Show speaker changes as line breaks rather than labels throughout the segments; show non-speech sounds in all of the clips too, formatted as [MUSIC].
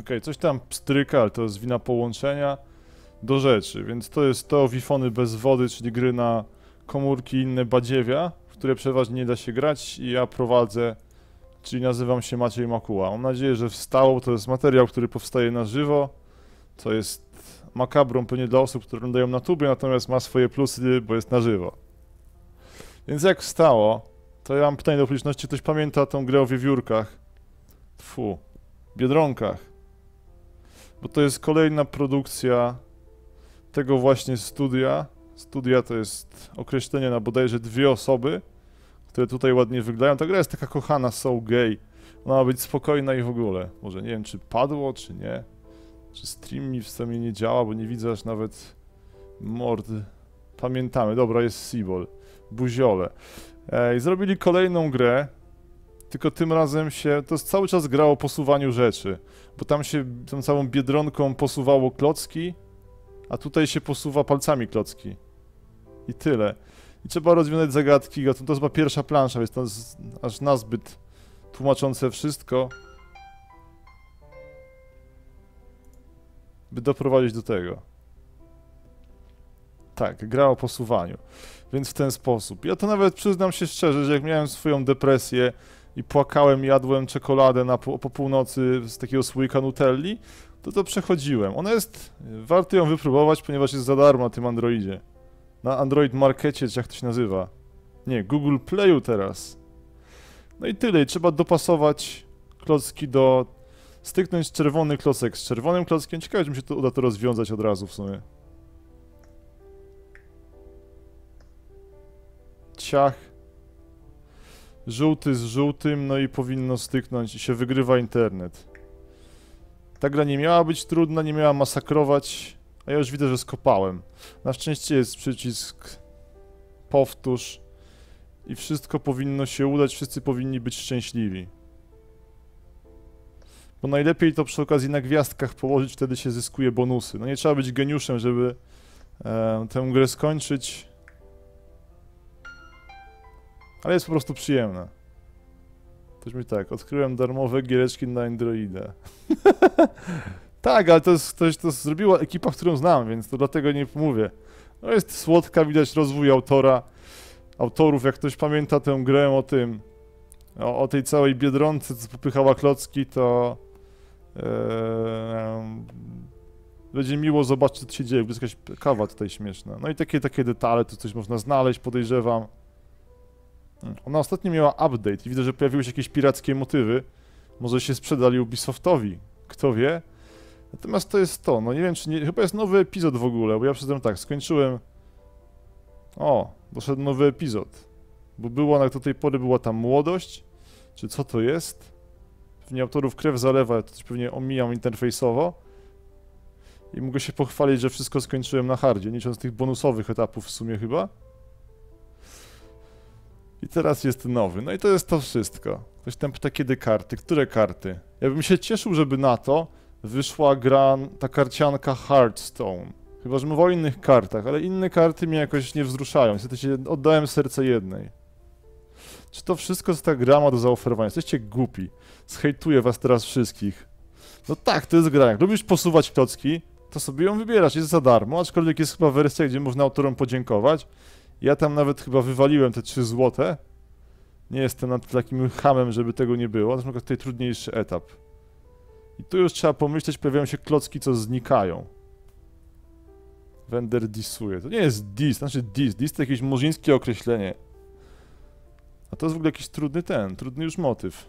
Okej, coś tam pstryka, ale to jest wina połączenia do rzeczy, więc to jest to Wifony bez wody, czyli gry na komórki i inne badziewia, w które przeważnie nie da się grać i ja prowadzę, czyli nazywam się Maciej Makuła. Mam nadzieję, że wstało, to jest materiał, który powstaje na żywo, co jest makabrą pewnie dla osób, które oglądają na tubie, natomiast ma swoje plusy, bo jest na żywo. Więc jak wstało, to ja mam pytanie do publiczności, ktoś pamięta tą grę o wiewiórkach? Tfu, Biedronkach. Bo to jest kolejna produkcja tego właśnie studia. Studia to jest określenie na bodajże dwie osoby, które tutaj ładnie wyglądają. Ta gra jest taka kochana, so gay. Ona ma być spokojna i w ogóle. Może nie wiem, czy padło, czy nie. Czy stream mi w sumie nie działa, bo nie widzę aż nawet mord. Pamiętamy, dobra, jest Seaball. Buziole. I zrobili kolejną grę, tylko tym razem się, to cały czas gra o posuwaniu rzeczy, bo tam się tą całą biedronką posuwało klocki, a tutaj się posuwa palcami klocki. I tyle. I trzeba rozwiązać zagadki, to, to jest chyba pierwsza plansza, więc to jest aż nazbyt tłumaczące wszystko. By doprowadzić do tego. Tak, gra o posuwaniu. Więc w ten sposób. Ja to nawet przyznam się szczerze, że jak miałem swoją depresję i płakałem, jadłem czekoladę na, po, po północy z takiego słoika Nutelli, to to przechodziłem. Ona jest, warto ją wypróbować, ponieważ jest za darmo na tym Androidzie. Na Android Markecie, czy jak to się nazywa. Nie, Google Playu teraz. No i tyle, trzeba dopasować klocki do... Styknąć czerwony klocek z czerwonym klockiem. Ciekawe, czy mi się to uda to rozwiązać od razu w sumie. Ciach. Żółty z żółtym, no i powinno styknąć i się wygrywa internet. Ta gra nie miała być trudna, nie miała masakrować, a ja już widzę, że skopałem. Na szczęście jest przycisk powtórz i wszystko powinno się udać, wszyscy powinni być szczęśliwi. Bo najlepiej to przy okazji na gwiazdkach położyć, wtedy się zyskuje bonusy. No nie trzeba być geniuszem, żeby e, tę grę skończyć. Ale jest po prostu przyjemna. Ktoś mi tak, odkryłem darmowe giereczki na Androida. [LAUGHS] tak, ale to jest ktoś, to zrobiła ekipa, którą znam, więc to dlatego nie mówię. No jest słodka, widać rozwój autora, autorów, jak ktoś pamięta tę grę o tym, o, o tej całej Biedronce, co popychała klocki, to ee, będzie miło zobaczyć, co się dzieje, bo jest jakaś kawa tutaj śmieszna. No i takie, takie detale, to coś można znaleźć, podejrzewam. Ona ostatnio miała update i widzę, że pojawiły się jakieś pirackie motywy. Może się sprzedali Ubisoftowi, kto wie. Natomiast to jest to, no nie wiem czy nie, chyba jest nowy epizod w ogóle, bo ja przyznam tak, skończyłem... O, doszedł nowy epizod. Bo była, na do tej pory była tam młodość, czy co to jest? Pewnie autorów krew zalewa, to też pewnie omijam interfejsowo. I mogę się pochwalić, że wszystko skończyłem na hardzie, licząc tych bonusowych etapów w sumie chyba. I teraz jest nowy. No i to jest to wszystko. Ktoś tam pyta, kiedy karty? Które karty? Ja bym się cieszył, żeby na to wyszła gra, ta karcianka Hearthstone. Chyba, że mowa o innych kartach, ale inne karty mnie jakoś nie wzruszają. Niestety się oddałem serce jednej. Czy to wszystko, co ta gra ma do zaoferowania? Jesteście głupi. Zhejtuję was teraz wszystkich. No tak, to jest gra. Jak lubisz posuwać klocki, to sobie ją wybierasz, jest za darmo, aczkolwiek jest chyba wersja, gdzie można autorom podziękować. Ja tam nawet chyba wywaliłem te 3 złote. Nie jestem nad takim hamem, żeby tego nie było. To jest tutaj trudniejszy etap. I tu już trzeba pomyśleć, pojawiają się klocki, co znikają. Wender disuje. To nie jest dis, znaczy dis. Dis to jakieś murzyńskie określenie. A to jest w ogóle jakiś trudny ten, trudny już motyw.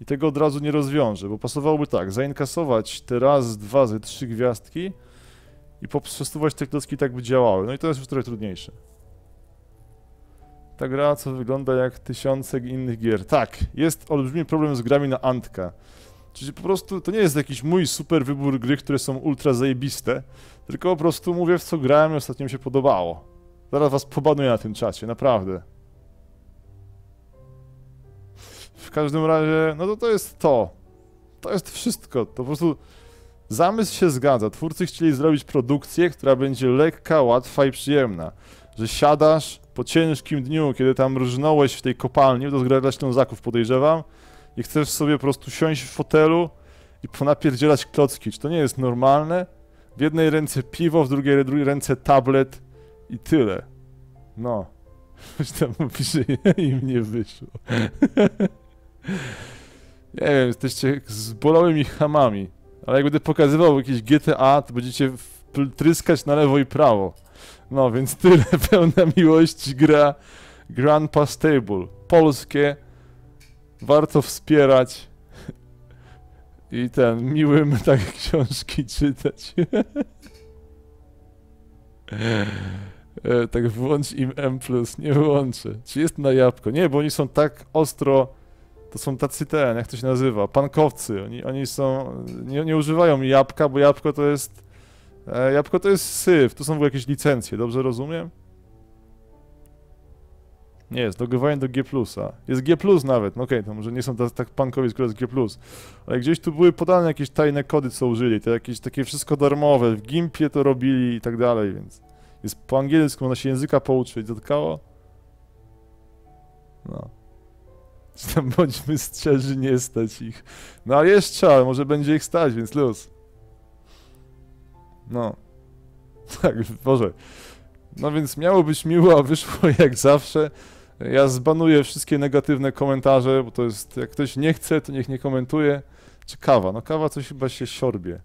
I tego od razu nie rozwiążę, bo pasowałoby tak, zainkasować te raz, dwa, ze trzy gwiazdki, i poprzesuwać te klocki tak by działały. No i to jest już trochę trudniejsze. Ta gra, co wygląda jak tysiące innych gier. Tak, jest olbrzymi problem z grami na Antka. Czyli po prostu to nie jest jakiś mój super wybór gry, które są ultra zajebiste, tylko po prostu mówię w co grałem i ostatnio mi się podobało. Zaraz was pobanuję na tym czacie, naprawdę. W każdym razie, no to to jest to. To jest wszystko. To po prostu Zamysł się zgadza. Twórcy chcieli zrobić produkcję, która będzie lekka, łatwa i przyjemna. Że siadasz po ciężkim dniu, kiedy tam różnąłeś w tej kopalni, to zgra dla Ślązaków podejrzewam, i chcesz sobie po prostu siąść w fotelu i ponapierdzielać klocki. Czy to nie jest normalne? W jednej ręce piwo, w drugiej, drugiej ręce tablet i tyle. No. [LAUGHS] Ktoś tam mówi, że [LAUGHS] im nie wyszło. [LAUGHS] nie wiem, jesteście jak zbolałymi hamami. Ale jak będę pokazywał jakieś GTA, to będziecie tryskać na lewo i prawo. No, więc tyle. [LAUGHS] Pełna miłości gra Grandpa Stable. Polskie. Warto wspierać. I ten, miłym tak [LAUGHS] książki czytać. [LAUGHS] E, tak włącz im M+, nie wyłączę. Czy jest na jabłko? Nie, bo oni są tak ostro, to są tacy ten, jak to się nazywa, pankowcy. Oni, oni są, nie, nie używają jabłka, bo jabłko to jest, e, jabłko to jest syf, to są w ogóle jakieś licencje, dobrze rozumiem? Nie jest, dogowanie do G+. Jest G+, nawet, no okej, to może nie są tak, tak skoro jest G+. Ale gdzieś tu były podane jakieś tajne kody, co użyli, to jakieś takie wszystko darmowe, w Gimpie to robili i tak dalej, więc jest po angielsku, można się języka pouczyć, zatkało? No. Czy Tam bądźmy szczerzy, nie stać ich. No ale jeszcze, ale może będzie ich stać, więc luz. No. [LAUGHS] Tak, Boże. No więc miało być miło, a wyszło [LAUGHS] jak zawsze. Ja zbanuję wszystkie negatywne komentarze, bo to jest, jak ktoś nie chce, to niech nie komentuje. Czy kawa? No kawa coś chyba się siorbie.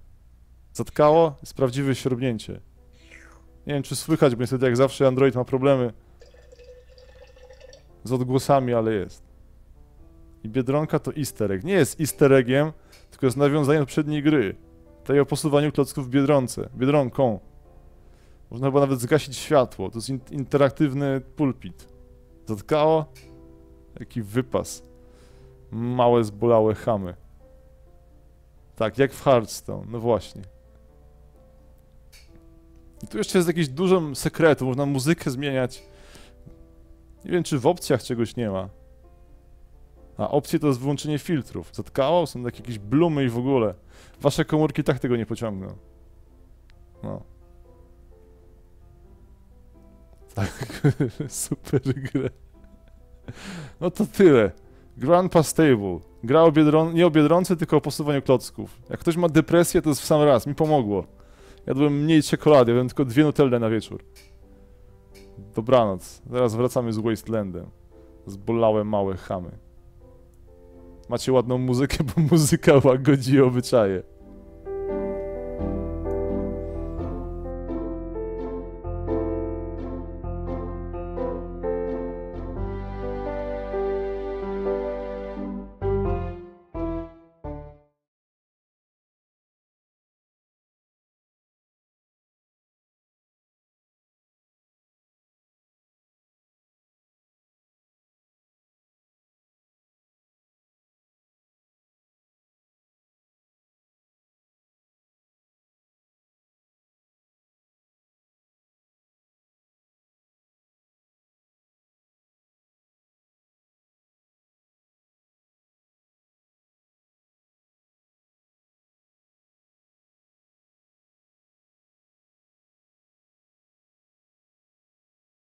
Zatkało? Jest prawdziwe siorbnięcie. Nie wiem, czy słychać, bo niestety jak zawsze Android ma problemy z odgłosami, ale jest. I Biedronka to easter. Nie jest easter eggiem, tylko jest nawiązaniem do poprzedniej gry. Tej o posuwaniu klocków w Biedronce. Biedronką. Można chyba nawet zgasić światło. To jest in interaktywny pulpit. Zatkało? Jaki wypas. Małe, zbolałe chamy. Tak, jak w Hearthstone. No właśnie. I tu jeszcze jest jakiś dużo sekretu. Można muzykę zmieniać. Nie wiem, czy w opcjach czegoś nie ma. A opcje to jest wyłączenie filtrów. Zatkało? Są takie jakieś blumy i w ogóle. Wasze komórki tak tego nie pociągną. No. Tak, [LAUGHS] super grę. No to tyle. Grandpa Stable. Gra o nie o Biedronce, tylko o posuwaniu klocków. Jak ktoś ma depresję, to jest w sam raz. Mi pomogło. Jadłem mniej czekolady, jadłem tylko dwie nutelle na wieczór. Dobranoc. Zaraz wracamy z Wastelandem. Zbolałe małe chamy. Macie ładną muzykę, bo muzyka łagodzi obyczaje.